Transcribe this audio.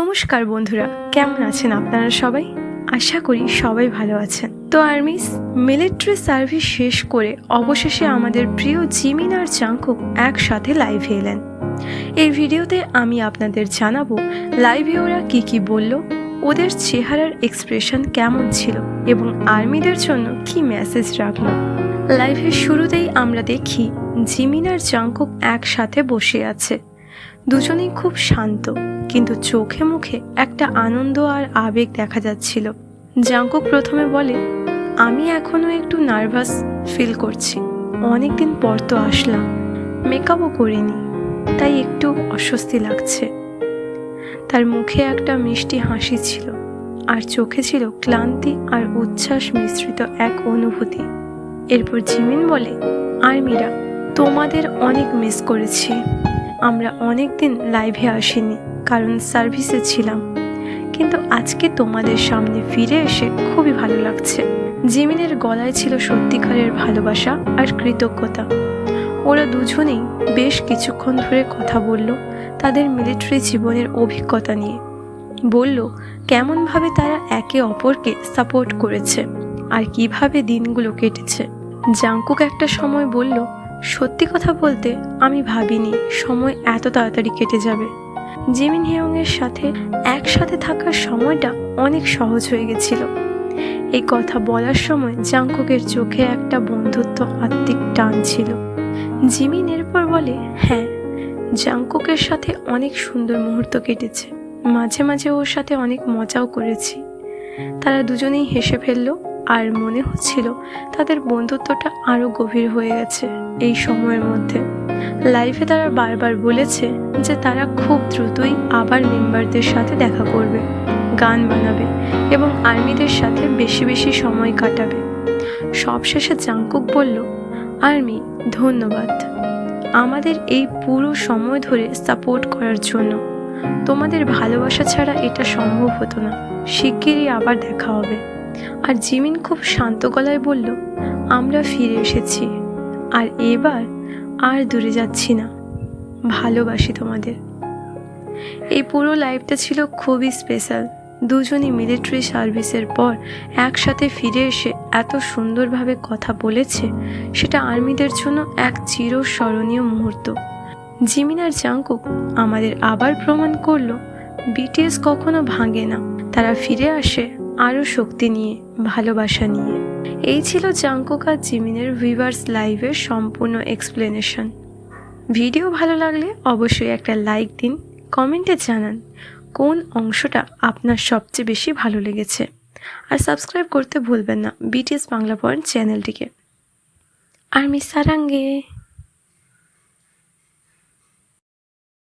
নমস্কার বন্ধুরা, কেমন আছেন আপনারা সবাই? আশা করি সবাই ভালো আছেন। তো আর্মিস মিলিটারি সার্ভিস শেষ করে অবশেষে আমাদের প্রিয় জিমিন আর চাঙ্কুক একসাথে লাইভে এলেন। এই ভিডিওতে আমি আপনাদের জানাব, লাইভে ওরা কী কী বলল, ওদের চেহারার এক্সপ্রেশন কেমন ছিল এবং আর্মিদের জন্য কি মেসেজ রাখল। লাইভের শুরুতেই আমরা দেখি জিমিন আর জাঙ্কুক একসাথে বসে আছে। দুজনেই খুব শান্ত, কিন্তু চোখে মুখে একটা আনন্দ আর আবেগ দেখা যাচ্ছিল। জাঙ্কুক প্রথমে বলে, আমি এখনও একটু নার্ভাস ফিল করছি। অনেকদিন পর তো আসলাম। মেকআপও করিনি, তাই একটু অস্বস্তি লাগছে। তার মুখে একটা মিষ্টি হাসি ছিল, আর চোখে ছিল ক্লান্তি আর উচ্ছ্বাস মিশ্রিত এক অনুভূতি। এরপর জিমিন বলে, আর্মিরা, তোমাদের অনেক মিস করেছি। আমরা অনেক দিন লাইভে আসিনি, কারণ সার্ভিসে ছিলাম। কিন্তু আজকে তোমাদের সামনে ফিরে এসে খুবই ভালো লাগছে। জিমিনের গলায় ছিল সত্যিকারের ভালোবাসা আর কৃতজ্ঞতা। ওরা দুজনেই বেশ কিছুক্ষণ ধরে কথা বলল তাদের মিলিটারি জীবনের অভিজ্ঞতা নিয়ে। বলল, কেমনভাবে তারা একে অপরকে সাপোর্ট করেছে আর কীভাবে দিনগুলো কেটেছে? জাঙ্কুক একটা সময় বলল সত্যি কথা বলতে আমি ভাবিনি সময় এত তাড়াতাড়ি কেটে যাবে। জিমিন হিয়ংয়ের সাথে একসাথে থাকার সময়টা অনেক সহজ হয়ে গেছিল। এই কথা বলার সময় জাংকুকের চোখে একটা বন্ধুত্ব আত্মিক টান ছিল। জিমিন এরপর বলে হ্যাঁ জাংকুকের সাথে অনেক সুন্দর মুহূর্ত কেটেছে। মাঝে মাঝে ওর সাথে অনেক মজাও করেছি। তারা দুজনেই হেসে ফেলল আর মনে হচ্ছিল তাদের বন্ধুত্বটা আরও গভীর হয়ে গেছে এই সময়ের মধ্যে। লাইফে তারা বারবার বলেছে যে তারা খুব দ্রুতই আবার মেম্বারদের সাথে দেখা করবে, গান বানাবে এবং আর্মিদের সাথে বেশি বেশি সময় কাটাবে। সবশেষে জাঙ্কুক বলল, আর্মি, ধন্যবাদ। আমাদের এই পুরো সময় ধরে সাপোর্ট করার জন্য। তোমাদের ভালোবাসা ছাড়া এটা সম্ভব হতো না। শিগগিরই আবার দেখা হবে। আর জিমিন খুব শান্ত গলায় বলল, আমরা ফিরে এসেছি। আর এবার আর দূরে যাচ্ছি না। ভালোবাসি তোমাদের। এই পুরো লাইফটা ছিল খুবই স্পেশাল। দুজনই মিলিটারি সার্ভিসের পর একসাথে ফিরে এসে এত সুন্দরভাবে কথা বলেছে, সেটা আর্মিদের জন্য এক চিরস্মরণীয় মুহূর্ত। জিমিন আর জাঙ্কুক আমাদের আবার প্রমাণ করল, বিটিএস কখনো ভাঙে না। তারা ফিরে আসে আরও শক্তি নিয়ে, ভালোবাসা নিয়ে। এই ছিল জাঙ্কুক জিমিনের ভিভার্স লাইভের সম্পূর্ণ এক্সপ্লেনেশন। ভিডিও ভালো লাগলে অবশ্যই একটা লাইক দিন, কমেন্টে জানান কোন অংশটা আপনার সবচেয়ে বেশি ভালো লেগেছে। আর সাবস্ক্রাইব করতে ভুলবেন না বিটিএস বাংলা পয়েন্ট চ্যানেলটিকে। আর মিস মিসারাঙ্গে